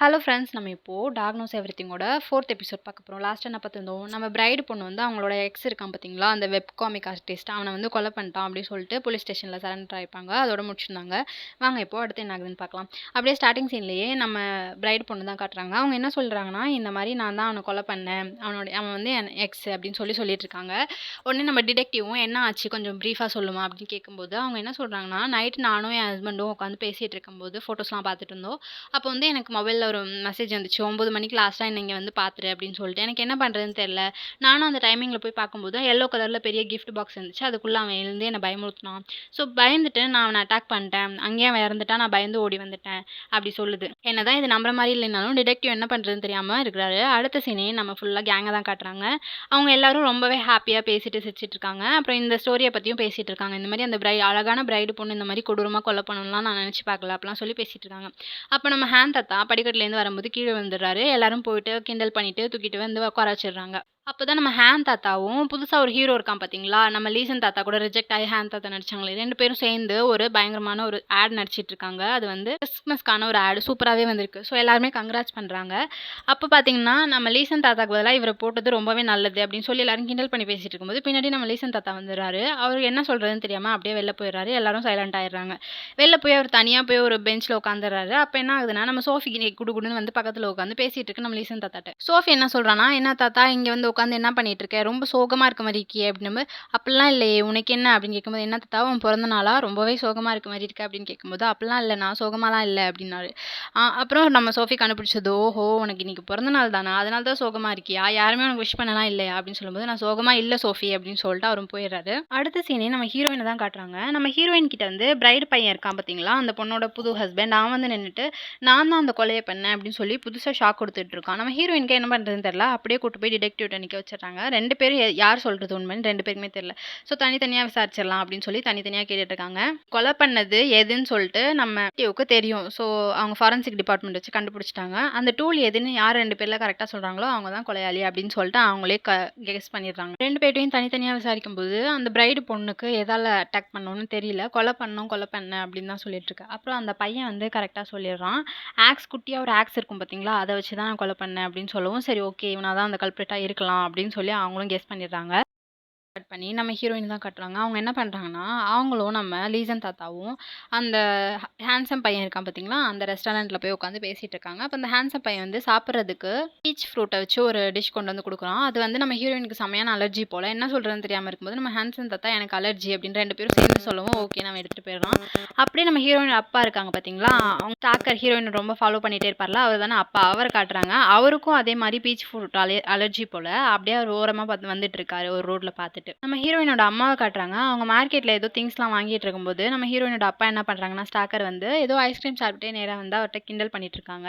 Hello friends நம்ம இப்போது டாக்னோஸ் எவ்ரித்திங்கோட fourth episode பார்க்க போகிறோம் லாஸ்ட் என்ன பார்த்துருந்தோம் நம்ம பிரைடு பொண்ணு வந்து அவங்களோட எக்ஸ் இருக்கான் பார்த்தீங்களா? அந்த வெப் காமிக் ஆர்டிஸ்ட் அவனை வந்து கொலை பண்ணிட்டான் அப்படின்னு சொல்லிட்டு போலீஸ் ஸ்டேஷனில் சரண்டர் ஆகிப்பாங்க அதோட முடிச்சிருந்தாங்க. வாங்க இப்போ அடுத்து என்ன ஆகுதுன்னு பார்க்கலாம். அப்படியே ஸ்டார்டிங் சீன்லேயே நம்ம பிரைடு பொண்ணு தான் காட்டுறாங்க. அவங்க என்ன சொல்கிறாங்கன்னா இந்த மாதிரி நான் தான் அவனை கொலை பண்ணேன். அவனோட அவன் வந்து என் எக்ஸ் அப்படின்னு சொல்லி சொல்லிட்டு இருக்காங்க. உடனே நம்ம டிடெக்டிவும் என்ன ஆச்சு? கொஞ்சம் ப்ரீஃபாக சொல்லுமா? அப்படின்னு கேட்கும்போது அவங்க என்ன சொல்கிறாங்கன்னா நைட் நானும் என் ஹஸ்பண்டும் உட்காந்து பேசிகிட்டு இருக்கும்போது ஃபோட்டோஸ்லாம் பார்த்துட்டு இருந்தோம். அப்போ வந்து எனக்கு மொபைலில் ஒரு மெசேஜ் வந்துச்சு. ஒம்பது மணிக்கு லாஸ்ட்டாக என்னை இங்கே வந்து பார்த்துரு அப்படின்னு சொல்லிட்டு. எனக்கு என்ன பண்ணுறதுன்னு தெரில நானும் அந்த டைமிங்கில் போய் பார்க்கும்போது எல்லோ கலரில் பெரிய கிஃப்ட் பாக்ஸ் இருந்துச்சு. அதுக்குள்ளே அவன் எழுந்து என்னை பயமுறுத்தினான். ஸோ பயந்துட்டு நான் அவனை அட்டாக் பண்ணிட்டேன். அங்கேயே அவன் இறந்துட்டான். நான் பயந்து ஓடி வந்துட்டேன். அப்படி சொல்லுது. என்னதான் இது நம்புற மாதிரி இல்லைனாலும் டிடெக்டிவ் என்ன பண்ணுறதுன்னு தெரியாமல் இருக்கிறாரு. அடுத்த சீனே நம்ம ஃபுல்லாக கேங்கை தான் காட்டுறாங்க. அவங்க எல்லாரும் ரொம்பவே ஹாப்பியாக பேசிட்டு சிரிச்சிட்டு இருக்காங்க. அப்புறம் இந்த ஸ்டோரியை பற்றியும் பேசிகிட்டு இருக்காங்க. இந்த மாதிரி அந்த பிரை அழகான பிரைடு பொண்ணு இந்த மாதிரி கொடூரமாக கொலை பண்ணணும்லாம் நான் நினச்சி பார்க்கல. அப்படிலாம் சொல்லி பேசிகிட்டு இருக்காங்க. அப்போ நம்ம ஹேண்ட் தத்தா படிக்கட்டுலேருந்து வரும்போது கீழே விழுந்துடுறாரு. எல்லாரும் போயிட்டு கிண்டல் பண்ணிட்டு தூக்கிட்டு வந்து உட்கார வச்சிடுறாங்க. அப்போ தான் நம்ம ஹேன் தாத்தாவும் புதுசாக ஒரு ஹீரோ இருக்கான் பார்த்தீங்களா நம்ம லீசன் தாத்தா கூட ரிஜெக்ட் ஆகி ஹேன் தாத்தா நடிச்சாங்களே. ரெண்டு பேரும் சேர்ந்து ஒரு பயங்கரமான ஒரு ஆட் நடிச்சிட்டு இருக்காங்க. அது வந்து கிறிஸ்மஸ்க்கான ஒரு ஆடு சூப்பராகவே வந்திருக்கு. ஸோ எல்லாருமே கங்க்ராட்ஸ் பண்ணுறாங்க அப்போ பார்த்தீங்கன்னா நம்ம லீசன் தாத்தாக்கு பதிலாக இவரை போட்டது ரொம்பவே நல்லது அப்படின்னு சொல்லி எல்லாரும் கிண்டல் பண்ணி பேசிட்டு இருக்கும்போது பின்னாடி நம்ம லீசன் தாத்தா வந்துடுறாரு. அவர் என்ன சொல்கிறதுன்னு தெரியாமல் அப்படியே வெளில போயிடுறாரு. எல்லாரும் சைலண்ட் ஆயிடுறாங்க. வெளில போய் அவர் தனியாக போய் ஒரு பெஞ்சில் உட்காந்துடுறாரு அப்போ என்ன ஆகுதுன்னா நம்ம சோஃபி குடு குடுன்னு வந்து பக்கத்தில் உட்காந்து பேசிட்டு இருக்கு நம்ம லீசன் தாத்தாட்ட. சோஃபி என்ன சொல்கிறான்னா என்ன தாத்தா இங்கே வந்து உட்காந்து என்ன பண்ணிகிட்டு இருக்க? ரொம்ப சோகமாக இருக்க மாதிரி இருக்கியே அப்படின்னு அப்படிலாம் இல்லையே உனக்கு என்ன? அப்படின்னு கேட்கும்போது என்ன தாத்தா உன் பிறந்த நாளா? ரொம்பவே சோகமாக இருக்க மாதிரி இருக்கு? அப்படின்னு கேட்கும்போது அப்படிலாம் இல்லை நான் சோகமாலாம் இல்லை அப்படின்னாரு. அப்புறம் நம்ம சோஃபி கண்டுபிடிச்சது ஓஹோ உனக்கு இன்னைக்கு பிறந்த நாள் தானா? அதனால தான் சோகமாக இருக்கியா? யாருமே உனக்கு விஷ் பண்ணலாம் இல்லையா? அப்படின்னு சொல்லும்போது நான் சோகமாக இல்லை சோஃபி அப்படின்னு சொல்லிட்டு அவரும் போயிடுறாரு. அடுத்த சீனே நம்ம ஹீரோயினை தான் காட்டுறாங்க. நம்ம ஹீரோயின் கிட்ட வந்து பிரைடு பையன் இருக்கான் பார்த்தீங்களா? அந்த பொண்ணோட புது ஹஸ்பண்ட் நான் வந்து நின்றுட்டு நான் தான் அந்த கொலையை பண்ணேன் அப்படின்னு சொல்லி புதுசாக ஷாக் கொடுத்துட்டு இருக்கான். நம்ம ஹீரோயினுக்கு என்ன பண்ணுறதுன்னு தெரியல அப்படியே கூட்டு போய் டிடெக்டிவ் நிற்க வச்சிடறாங்க. ரெண்டு பேரும் யார் சொல்கிறது உண்மைன்னு ரெண்டு பேருக்குமே தெரில ஸோ தனித்தனியாக விசாரிச்சிடலாம் அப்படின்னு சொல்லி தனித்தனியாக கேட்டுட்டு இருக்காங்க கொலை பண்ணது எதுன்னு சொல்லிட்டு நம்ம டியூக்கு தெரியும். ஸோ அவங்க ஃபாரன்சிக் டிபார்ட்மெண்ட் வச்சு கண்டுபிடிச்சிட்டாங்க. அந்த டூல் எதுன்னு யார் ரெண்டு பேரில் கரெக்டாக சொல்கிறாங்களோ அவங்க தான் கொலையாளி அப்படின்னு சொல்லிட்டு அவங்களே க கெஸ் பண்ணிடுறாங்க. ரெண்டு பேர்ட்டையும் தனித்தனியாக விசாரிக்கும் போது அந்த பிரைடு பொண்ணுக்கு எதால் அட்டாக் பண்ணணும்னு தெரியல. கொலை பண்ணோம் கொலை பண்ண அப்படின்னு தான் சொல்லிட்டு இருக்கு அப்புறம் அந்த பையன் வந்து கரெக்டாக சொல்லிடுறான். ஆக்ஸ் குட்டியாக ஒரு ஆக்ஸ் இருக்கும் பார்த்தீங்களா? அதை வச்சு தான் நான் கொலை பண்ணேன் அப்படின்னு சொல்லவும் சரி ஓகே இவனாக தான் அந்த கல்பிரேட்டாக இருக்கலாம். அப்படின்னு சொல்லி அவங்களும் கெஸ் பண்ணிடுறாங்க. கட் பண்ணி நம்ம ஹீரோயின் தான் காட்டுறாங்க. அவங்க என்ன பண்ணுறாங்கன்னா அவங்களும் நம்ம லீசன் தாத்தாவும் அந்த ஹேண்ட்ஸம் பையன் இருக்கான் பார்த்தீங்களா அந்த ரெஸ்டாரண்ட்டில் போய் உட்காந்து பேசிகிட்டு இருக்காங்க. அப்போ அந்த ஹேண்ட்ஸம் பையன் வந்து சாப்பிட்றதுக்கு பீச் ஃப்ரூட்டை வச்சு ஒரு டிஷ் கொண்டு வந்து கொடுக்குறான். அது வந்து நம்ம ஹீரோயினுக்கு செமையான அலர்ஜி போல். என்ன சொல்கிறதுன்னு தெரியாமல் இருக்கும்போது நம்ம ஹேண்ட்ஸம் தாத்தா எனக்கு அலர்ஜி அப்படின்னு ரெண்டு பேரும் சேர்ந்து சொல்லவும் ஓகே நம்ம எடுத்துகிட்டு போயிடுறோம் அப்படியே நம்ம ஹீரோயின் அப்பா இருக்காங்க பார்த்தீங்களா அவங்க டாக்கர் ஹீரோயினை ரொம்ப ஃபாலோ பண்ணிகிட்டே இருப்பார்ல அவர் தானே அப்பா அவர் காட்டுறாங்க. அவருக்கும் அதே மாதிரி பீச் ஃப்ரூட் அலர்ஜி போல். அப்படியே அவர் ஓரமாக பார்த்து வந்துட்டு இருக்காரு ஒரு ரோட்டில் பார்த்துட்டு நம்ம ஹீரோயினோட அம்மாவை காட்டுறாங்க. அவங்க மார்க்கெட்டில் ஏதோ திங்ஸ்லாம் வாங்கிட்டு இருக்கும்போது நம்ம ஹீரோயினோட அப்பா என்ன பண்ணுறாங்கன்னா ஸ்டாக்கர் வந்து ஏதோ ஐஸ்கிரீம் சாப்பிட்டே நேராக வந்து அவர்கிட்ட கிண்டல் பண்ணிட்டு இருக்காங்க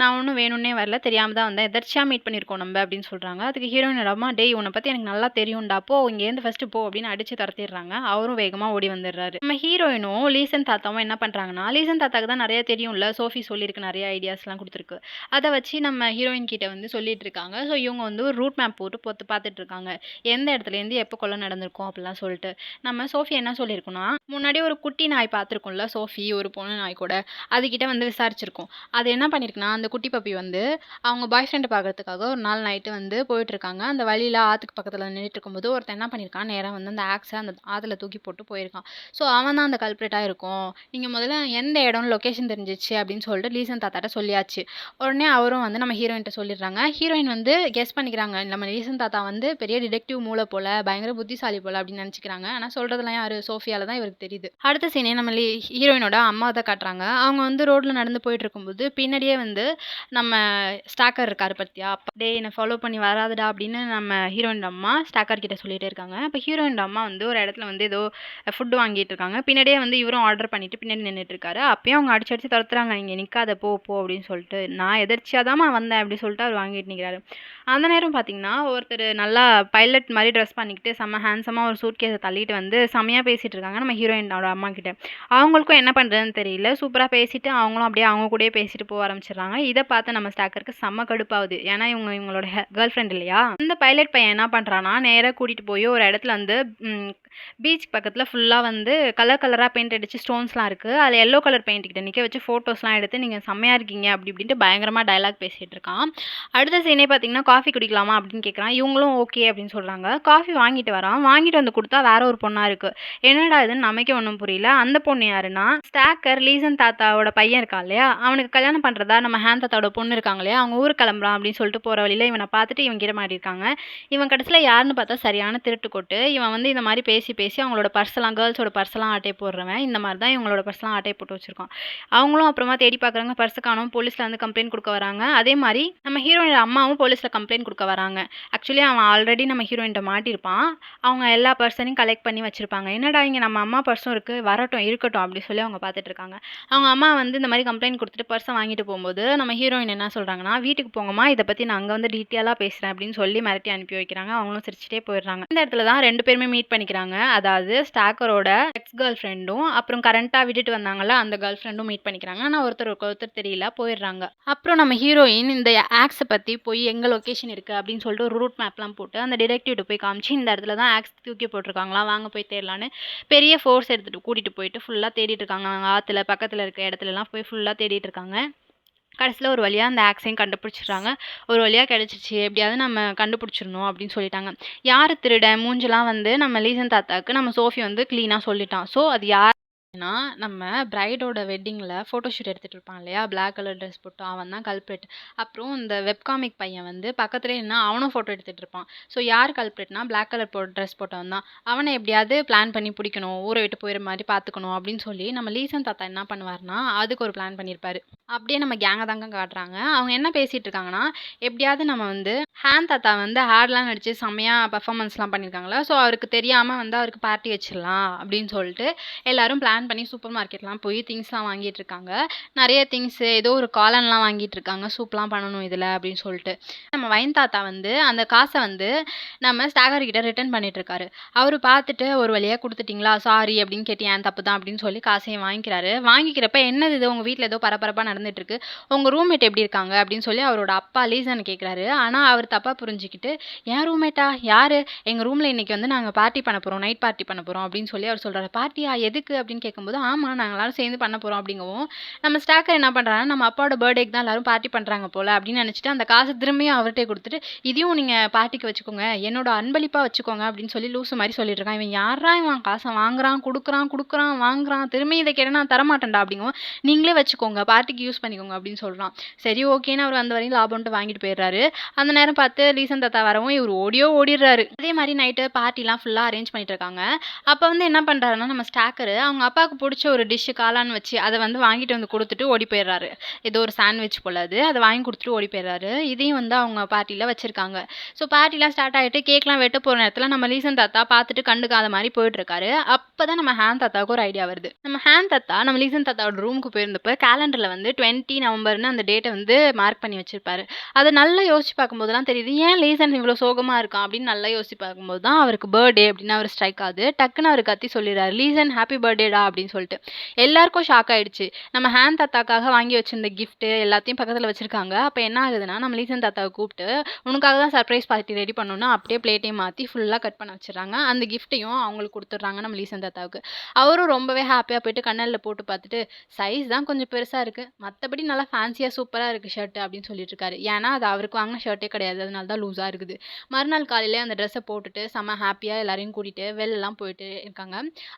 நான் ஒன்றும் வேணும்னே வரல தெரியாமல் தான் வந்தேன். எதர்ச்சியாக மீட் பண்ணியிருக்கோம் நம்ம அப்படின்னு சொல்கிறாங்க அதுக்கு ஹீரோயினோட அம்மா டேய் உன்னை பற்றி எனக்கு நல்லா தெரியும்டா. போ இங்கேருந்து ஃபஸ்ட்டு போ அப்படின்னு அடித்து துரத்திடுறாங்க. அவரும் வேகமாக ஓடி வந்துடுறாரு. நம்ம ஹீரோயினும் லீசன் தாத்தாவும் என்ன பண்ணுறாங்கன்னா லீசன் தாத்தாக்கு தான் நிறைய தெரியும்ல. சோஃபி சொல்லியிருக்கு நிறைய ஐடியாஸ்லாம் கொடுத்துருக்கு. அதை வச்சு நம்ம ஹீரோயின் கிட்ட வந்து சொல்லிட்டு இருக்காங்க ஸோ இவங்க வந்து ஒரு ரூட் மேப் போட்டு பார்த்துட்டு இருக்காங்க எந்த இடத்துலேருந்து எப்போ கொலை நடந்திருக்கும் அப்படிலாம் சொல்லிட்டு நம்ம சோஃபி என்ன சொல்லியிருக்கோம்னா முன்னாடி ஒரு குட்டி நாய் பார்த்துருக்கோம்ல சோஃபி ஒரு பொண்ணு நாய் கூட அதுக்கிட்ட வந்து விசாரிச்சிருக்கோம். அது என்ன பண்ணியிருக்குன்னா அந்த குட்டி பப்பி வந்து அவங்க பாய் ஃப்ரெண்டை பார்க்கறதுக்காக ஒரு நாள் நைட்டு வந்து போயிட்டுருக்காங்க. அந்த வழியில் ஆற்றுக்கு பக்கத்தில் நின்றுட்டு இருக்கும்போது ஒருத்தன் என்ன பண்ணியிருக்கான் நேராக வந்து அந்த ஆக்ஸை அந்த ஆற்றுல தூக்கி போட்டு போயிருக்கான். ஸோ அவன் தான் அந்த கல்ப்ரேட்டாக இருக்கும். நீங்கள் முதல்ல எந்த இடம் லொக்கேஷன் தெரிஞ்சிச்சு அப்படின்னு சொல்லிட்டு லீசன் தாத்தாட்ட சொல்லியாச்சு. உடனே அவரும் வந்து நம்ம ஹீரோயின்கிட்ட சொல்லிடுறாங்க. ஹீரோயின் வந்து கெஸ் பண்ணிக்கிறாங்க. நம்ம லீசன் தாத்தா வந்து பெரிய டிடெக்டிவ் மூளை போல் பயங்கர புத்திசாலி போல் அப்படின்னு நினச்சிக்கிறாங்க. ஆனால் சொல்கிறதுலாம் யார்? சோஃபியாவில் தான் இவருக்கு தெரியுது. அடுத்த சீனே நம்ம ஹீரோயினோட அம்மா தான் காட்டுறாங்க. அவங்க வந்து ரோட்டில் நடந்து போயிட்டு இருக்கும்போது பின்னாடியே வந்து நம்ம ஸ்டாக்கர் இருக்கார் பத்தியா? டே என்னை ஃபாலோ பண்ணி வராதுடா அப்படின்னு நம்ம ஹீரோயின் அம்மா ஸ்டாக்கர் கிட்ட சொல்லிட்டே இருக்காங்க. இப்போ ஹீரோயின் அம்மா வந்து ஒரு இடத்துல வந்து ஏதோ ஃபுட்டு வாங்கிட்டு இருக்காங்க. பின்னாடியே வந்து இவரும் ஆர்டர் பண்ணிட்டு பின்னாடி நின்றுட்டு இருக்காரு. அப்பயும் அவங்க அடிச்சு அடிச்சு துரத்துறாங்க. இங்கே நிற்காத போ போ அப்படின்னு சொல்லிட்டு. நான் எதிர்ச்சியாக தான் வந்தேன் அப்படின்னு சொல்லிட்டு அவர் வாங்கிட்டு நிற்கிறாரு அந்த நேரம் பார்த்தீங்கன்னா ஒருத்தர் நல்லா பைலட் மாதிரி ட்ரெஸ் பண்ணிக்கிட்டு வாங்கிட்டு செம்ம ஹேண்ட்ஸமாக ஒரு சூட் கேஸை தள்ளிட்டு வந்து செம்மையாக பேசிகிட்டு இருக்காங்க நம்ம ஹீரோயினோட அம்மா கிட்ட அவங்களுக்கும் என்ன பண்ணுறதுன்னு தெரியல. சூப்பராக பேசிட்டு அவங்களும் அப்படியே அவங்க கூடயே பேசிட்டு போக ஆரம்பிச்சிடுறாங்க. இதை பார்த்து நம்ம ஸ்டாக்கருக்கு செம்ம கடுப்பாகுது. ஏன்னா இவங்க இவங்களோட கேர்ள் ஃப்ரெண்ட் இல்லையா? அந்த பைலட் பையன் என்ன பண்ணுறான்னா நேராக கூட்டிகிட்டு போய் ஒரு இடத்துல வந்து பீச் பக்கத்தில் ஃபுல்லாக வந்து கலர் கலராக பெயிண்ட் அடித்து ஸ்டோன்ஸ்லாம் இருக்குது அதில் எல்லோ கலர் பெயிண்ட் கிட்ட நிற்க வச்சு ஃபோட்டோஸ்லாம் எடுத்து நீங்கள் செம்மையாக இருக்கீங்க அப்படி இப்படின்ட்டு பயங்கரமாக டயலாக் பேசிகிட்டு இருக்கான். அடுத்த சீனே பார்த்தீங்கன்னா காஃபி குடிக்கலாமா அப்படின்னு கேட்குறான் இவங்களும் ஓகே அப்படின்னு சொல்கிறாங்க காஃபி வாங்கி வாங்கிட்டு வரான். வாங்கிட்டு வந்து கொடுத்தா வேற ஒரு பொண்ணாக இருக்குது என்னடா இதுன்னு நமக்கே ஒன்றும் புரியல. அந்த பொண்ணு யாருன்னா ஸ்டாக்கர் லீசன் தாத்தாவோட பையன் இருக்கான் இல்லையா? அவனுக்கு கல்யாணம் பண்ணுறதா நம்ம ஹேன் தாத்தாவோட பொண்ணு இருக்காங்க இல்லையா? அவங்க ஊருக்கு கிளம்புறான் அப்படின்னு சொல்லிட்டு போகிற வழியில் இவனை பார்த்துட்டு இவன் கிட்ட மாட்டிருக்காங்க இவன் கடைசியில் யாருன்னு பார்த்தா சரியான திருட்டு கொட்டு. இவன் வந்து இந்த மாதிரி பேசி பேசி அவங்களோட பர்சலாம் கேர்ள்ஸோட பர்சலாம் ஆட்டை போடுறவன். இந்த மாதிரி தான் இவங்களோட பர்ஸ்லாம் ஆட்டை போட்டு வச்சிருக்கான். அவங்களும் அப்புறமா தேடி பார்க்குறாங்க பர்ஸு காணும் போலீஸில் வந்து கம்ப்ளைண்ட் கொடுக்க வராங்க. அதே மாதிரி நம்ம ஹீரோயின் அம்மாவும் போலீஸில் கம்ப்ளைண்ட் கொடுக்க வராங்க. ஆக்சுவலி அவன் ஆல்ரெடி நம்ம ஹீரோயின்ட்ட மாட்டியிருப்பான். அவங்க எல்லா பர்சனையும் கலெக்ட் பண்ணி வச்சுருப்பாங்க. என்னடா இங்கே நம்ம அம்மா பர்ஸும் இருக்குது வரட்டும் இருக்கட்டும் அப்படி சொல்லி அவங்க பார்த்துட்டு இருக்காங்க. அவங்க அம்மா வந்து இந்த மாதிரி கம்ப்ளைண்ட் கொடுத்துட்டு பர்ஸை வாங்கிட்டு போகும்போது நம்ம ஹீரோயின் என்ன சொல்கிறாங்கன்னா வீட்டுக்கு போங்கம்மா இதை பற்றி நான் அங்கே வந்து டீட்டெயிலாக பேசுகிறேன் அப்படின்னு சொல்லி மிரட்டி அனுப்பி வைக்கிறாங்க. அவங்களும் சிரிச்சிட்டே போயிடுறாங்க. இந்த இடத்துல தான் ரெண்டு பேருமே மீட் பண்ணிக்கிறாங்க. அதாவது ஸ்டாக்கரோட எக்ஸ் கேர்ள் ஃப்ரெண்டும் அப்புறம் கரண்ட்டாக விட்டுட்டு வந்தாங்களா அந்த கேர்ள் ஃப்ரெண்டும் மீட் பண்ணிக்கிறாங்க. ஆனால் ஒருத்தர் ஒருத்தர் தெரியல போயிடுறாங்க. அப்புறம் நம்ம ஹீரோயின் இந்த ஆக்ஸை பற்றி போய் எங்கே லொக்கேஷன் இருக்குது அப்படின்னு சொல்லிட்டு ஒரு ரூட் மேப்லாம் போட்டு அந்த டிடெக்டிவ்கிட்ட போய் காமிச்சு இந்த இடத்துல தான் ஆக்ஸ் தூக்கி போட்டிருக்காங்களா வாங்க போய் தேடலான்னு பெரிய ஃபோர்ஸ் எடுத்துகிட்டு கூட்டிகிட்டு போயிட்டு ஃபுல்லாக தேடிட்டு இருக்காங்க. ஆற்றுல பக்கத்தில் இருக்க இடத்துலலாம் போய் ஃபுல்லாக தேடிட்டு இருக்காங்க. கடைசியில் ஒரு வழியாக அந்த ஆக்ஸையும் கண்டுபிடிச்சிடுறாங்க. ஒரு வழியாக கிடச்சிச்சு எப்படியாவது நம்ம கண்டுபிடிச்சிடணும் அப்படின்னு சொல்லிட்டாங்க. யார் திருடன் மூஞ்செலாம் வந்து நம்ம லீசன் தாத்தாவுக்கு நம்ம சோஃபி வந்து க்ளீனாக சொல்லிட்டான். ஸோ அது யார் ஏன்னா நம்ம பிரைடோட வெட்டிங்கில் ஃபோட்டோஷூட் எடுத்துகிட்டு இருப்பான் இல்லையா? பிளாக் கலர் ட்ரெஸ் போட்டு அவன் தான் கல்ப்ரேட் அப்புறம் இந்த வெப்காமிக் பையன் வந்து பக்கத்துலேயே என்ன அவனும் ஃபோட்டோ எடுத்துகிட்டு இருப்பான். ஸோ யார் கல்ப்ரேட்னா பிளாக் கலர் போ ட்ரெஸ் போட்டவன் தான். அவனை எப்படியாவது பிளான் பண்ணி பிடிக்கணும். ஊரை விட்டு போயிடுற மாதிரி பார்த்துக்கணும் அப்படின்னு சொல்லி நம்ம லீசன் தாத்தா என்ன பண்ணுவார்னா அதுக்கு ஒரு பிளான் பண்ணியிருப்பாரு அப்படியே நம்ம கேங்கை தாங்க காட்டுறாங்க. அவங்க என்ன பேசிகிட்டு இருக்காங்கன்னா எப்படியாவது நம்ம வந்து ஹேன் தாத்தா வந்து ஹேட்லாம் நடித்து செம்மையாக பர்ஃபார்மன்ஸ்லாம் பண்ணியிருக்காங்களா ஸோ அவருக்கு தெரியாமல் வந்து அவருக்கு பார்ட்டி வச்சிடலாம் அப்படின்னு சொல்லிட்டு எல்லாரும் பிளான் பண்ணி சூப்பர் மார்க்கெட்லாம் போய் திங்ஸ்லாம் வாங்கிட்டு இருக்காங்க நிறைய திங்ஸு ஏதோ ஒரு காலன்லாம் வாங்கிட்டு இருக்காங்க சூப்லாம் பண்ணணும் இதில் அப்படின்னு சொல்லிட்டு. நம்ம வயன் தாத்தா வந்து அந்த காசை வந்து நம்ம ஸ்டாகர் கிட்ட ரிட்டர்ன் பண்ணிட்டு இருக்காரு அவர் பார்த்துட்டு ஒரு வழியாக கொடுத்துட்டிங்களா? சாரி அப்படின்னு கேட்டு ஏன் தப்பு தான்? அப்படின்னு சொல்லி காசையும் வாங்கிக்கிறாரு. வாங்கிக்கிறப்ப என்னது இது? உங்கள் வீட்டில் ஏதோ பரபரப்பாக நடந்துட்டு இருக்கு உங்கள் ரூம்மேட் எப்படி இருக்காங்க? அப்படின்னு சொல்லி அவரோட அப்பா லீசன் கேட்குறாரு. ஆனால் அவர் தப்பாக புரிஞ்சுக்கிட்டு என் ரூம்மேட்டா யார்? எங்கள் ரூமில் இன்னைக்கு வந்து நாங்கள் பார்ட்டி பண்ண போகிறோம் நைட் பார்ட்டி பண்ண போகிறோம் அப்படின்னு சொல்லி அவர் சொல்கிறாரு பார்ட்டியா எதுக்கு? அப்படின்னு கேட்கும்போது ஆமாம் நாங்கள் சேர்ந்து பண்ண போகிறோம் அப்படிங்கவும் நம்ம ஸ்டாக்கர் என்ன பண்ணுறாங்கன்னா நம்ம அப்பாவோட பர்த்டேக்கு தான் எல்லாரும் பார்ட்டி பண்ணுறாங்க போல் அப்படின்னு நினச்சிட்டு அந்த காசை திரும்பியும் அவர்கிட்ட கொடுத்துட்டு இதையும் நீங்கள் பார்ட்டிக்கு வச்சுக்கோங்க என்னோட அன்பளிப்பாக வச்சுக்கோங்க அப்படின்னு சொல்லி லூசு மாதிரி சொல்லிட்டு இருக்கான். இவன் யாரா இவன் காசை வாங்குறான் கொடுக்குறான் கொடுக்குறான் வாங்குறான் திரும்பி இதை கேட்டால் நான் தரமாட்டேன்டா அப்படிங்கவும் நீங்களே வச்சுக்கோங்க பார்ட்டிக்கு யூஸ் பண்ணிக்கோங்க அப்படின்னு சொல்கிறான் சரி ஓகேன்னு அவர் அந்த வரையும் லாபம்ட்டு வாங்கிட்டு போயிடுறாரு. அந்த நேரம் பார்த்து ரீசன் தாத்தா வரவும் இவர் ஓடியோ ஓடிடுறாரு. அதே மாதிரி நைட்டு பார்ட்டிலாம் ஃபுல்லாக அரேஞ்ச் பண்ணிட்டு இருக்காங்க. அப்போ வந்து என்ன பண்ணுறாருன்னா நம்ம ஸ்டாக்கரு அவங்க அப்பா அப்பாவுக்கு பிடிச்ச ஒரு டிஷ்ஷு காளான் வச்சு அதை வந்து வாங்கிட்டு வந்து கொடுத்துட்டு ஓடி போயிடுறாரு. ஏதோ ஒரு சாண்ட்விச் போல அது. அதை வாங்கி கொடுத்துட்டு ஓடி போயிடுறாரு. இதையும் வந்து அவங்க பார்ட்டியில் வச்சுருக்காங்க. ஸோ பார்ட்டிலாம் ஸ்டார்ட் ஆகிட்டு கேக்லாம் வெட்ட போகிற நேரத்தில் நம்ம லீசன் தாத்தா பார்த்துட்டு கண்டுக்காத மாதிரி போயிட்டுருக்காரு. அப்போ தான் நம்ம ஹேன் தாத்தாவுக்கு ஒரு ஐடியா வருது. நம்ம ஹேன் தாத்தா நம்ம லீசன் தாத்தாவோட ரூமுக்கு போயிருந்தப்போ கேலண்டரில் வந்து டுவெண்ட்டி நவம்பர்னு அந்த டேட்டை வந்து மார்க் பண்ணி வச்சுருப்பாரு. அதை நல்லா யோசிச்சு பார்க்கும்போதெல்லாம் தெரியுது ஏன் லீசன் இவ்வளோ சோகமாக இருக்கான் அப்படின்னு நல்லா யோசிச்சு பார்க்கும்போது தான் அவருக்கு பர்த்டே அப்படின்னு அவர் ஸ்ட்ரைக் ஆகுது. டக்குன்னு அவர் கத்தி சொல்லிடுறாரு லீசன் ஹாப்பி பர்த்டேடா அப்படின்னு சொல்லிட்டு. எல்லாருக்கும் ஷாக் ஆயிடுச்சு. நம்ம ஹேன் தாத்தாக்காக வாங்கி வச்சிருந்த கிஃப்ட்டு எல்லாத்தையும் பக்கத்தில் வச்சிருக்காங்க. அப்போ என்ன ஆகுதுன்னா நம்ம லீசன் தாத்தாவை கூப்பிட்டு உனக்காக தான் சர்ப்ரைஸ் பார்ட்டி ரெடி பண்ணணும்னா அப்படியே பிளேட்டையும் மாற்றி ஃபுல்லாக கட் பண்ண வச்சிடறாங்க. அந்த கிஃப்ட்டையும் அவங்களுக்கு கொடுத்துட்றாங்க நம்ம லீசன் தாத்தாவுக்கு. அவரும் ரொம்பவே ஹாப்பியாக போயிட்டு கண்ணலில் போட்டு பார்த்துட்டு சைஸ் தான் கொஞ்சம் பெருசாக இருக்குது மற்றபடி நல்லா ஃபேன்சியாக சூப்பராக இருக்குது ஷர்ட் அப்படின்னு சொல்லிட்டு இருக்காரு. ஏன்னா அது அவருக்கு வாங்கின ஷர்ட்டே கிடையாது. அதனால தான் லூஸாக இருக்குது. மறுநாள் காலையிலே அந்த ட்ரெஸ்ஸை போட்டுட்டு செம்ம ஹாப்பியாக எல்லாரையும் கூட்டிகிட்டு வெளிலலாம் போயிட்டு இருக்காங்க.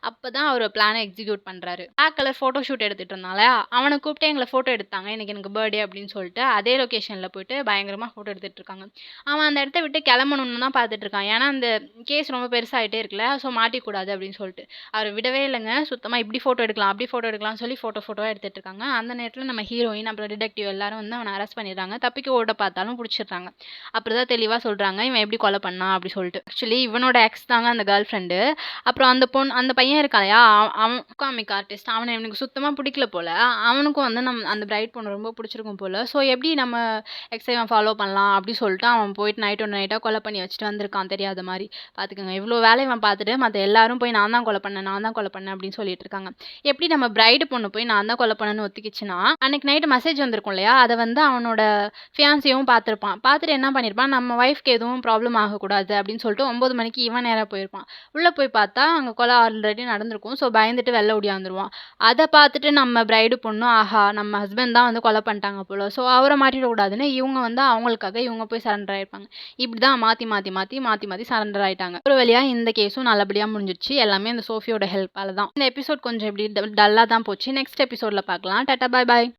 அப்போ தான் அவர் பிளானை எக்ஸிக்யூட் பண்ணுறாரு பிளாக் கலர் ஃபோட்டோ ஷூட் எடுத்துகிட்டு இருந்தால அவனை கூப்பிட்டு எங்களை ஃபோட்டோ எடுத்தாங்க. இன்றைக்கி எனக்கு பர்த்டே அப்படின்னு சொல்லிட்டு அதே லொக்கேஷனில் போயிட்டு பயங்கரமாக ஃபோட்டோ எடுத்துகிட்டு இருக்காங்க அவன் அந்த இடத்த விட்டு கிளம்பணும்னு தான் பார்த்துட்டு இருக்கான் ஏன்னா அந்த கேஸ் ரொம்ப பெருசாகிட்டே இருக்குல்ல ஸோ மாட்டிக்கூடாது அப்படின்னு சொல்லிட்டு. அவர் விடவே இல்லைங்க. சுத்தமாக இப்படி ஃபோட்டோ எடுக்கலாம் அப்படி ஃபோட்டோ எடுக்கலாம்னு சொல்லி ஃபோட்டோ ஃபோட்டோவாக எடுத்துகிட்டு இருக்காங்க அந்த நேரத்தில் நம்ம ஹீரோயின் அப்புறம் டிடெக்டிவ் எல்லாரும் வந்து அவனை அரெஸ்ட் பண்ணிடுறாங்க. தப்பிக்க ஓட பார்த்தாலும் பிடிச்சிடுறாங்க. அப்புறம் தான் தெளிவாக சொல்கிறாங்க இவன் எப்படி கொலை பண்ணான் அப்படி சொல்லிட்டு. ஆக்சுவலி இவனோட எக்ஸ் தாங்க அந்த கேர்ள் ஃப்ரெண்டு அப்புறம் அந்த பொண்ணு அந்த பையன் இருக்கான் அவன் காமிக் ஆர்டிஸ்ட் அவனை எனக்கு சுத்தமாக பிடிக்கல போல். அவனுக்கும் வந்து நம் அந்த பிரைட் பொண்ணு ரொம்ப பிடிச்சிருக்கும் போல். ஸோ எப்படி நம்ம எக்ஸை அவன் ஃபாலோ பண்ணலாம் அப்படி சொல்லிட்டு அவன் போயிட்டு நைட் ஒன்று நைட்டாக கொலை பண்ணி வச்சுட்டு வந்திருக்கான் தெரியாத மாதிரி. பார்த்துக்கோங்க இவ்வளோ வேலையை அவன் பார்த்துட்டு மற்ற எல்லாரும் போய் நான் தான் கொலை பண்ணேன் நான் தான் கொலை பண்ணேன் அப்படின்னு சொல்லிட்டு இருக்காங்க. எப்படி நம்ம பிரைடு பொண்ணு போய் நான் தான் கொலை பண்ணேன்னு ஒத்துக்கிச்சுன்னா அன்னைக்கு நைட்டு மெசேஜ் வந்திருக்கும் இல்லையா? அதை வந்து அவனோட ஃபியான்சியும் பார்த்துருப்பான். பார்த்துட்டு என்ன பண்ணியிருப்பான் நம்ம ஒய்ஃப்க்கு எதுவும் ப்ராப்ளம் ஆகக்கூடாது அப்படின்னு சொல்லிட்டு ஒம்பது மணிக்கு இவன் நேராக போயிருப்பான். உள்ளே போய் பார்த்தா அங்கே கொலை ஆல்ரெடி நடந்திருக்கும். ஸோ பயந்துட்டு வெளில ஓடியாந்துருவான் அதை பார்த்துட்டு நம்ம பிரைடு பொண்ணும் ஆஹா நம்ம ஹஸ்பண்ட் தான் வந்து கொலை பண்ணிட்டாங்க போல். ஸோ அவரை மாட்டிடக்கூடாதுன்னு இவங்க வந்து அவங்களுக்காக இவங்க போய் சரண்டர் ஆயிருப்பாங்க. இப்படி தான் மாற்றி மாற்றி மாற்றி மாற்றி மாற்றி சரண்டர் ஆகிட்டாங்க ஒரு வழியாக இந்த கேஸும் நல்லபடியாக முடிஞ்சிச்சு எல்லாமே இந்த சோஃபியோட ஹெல்ப்பால் தான். இந்த எபிசோட் கொஞ்சம் இப்படி டல்லாக தான் போச்சு. நெக்ஸ்ட் எபிசோடில் பார்க்கலாம். டாட்டா பாய் பாய்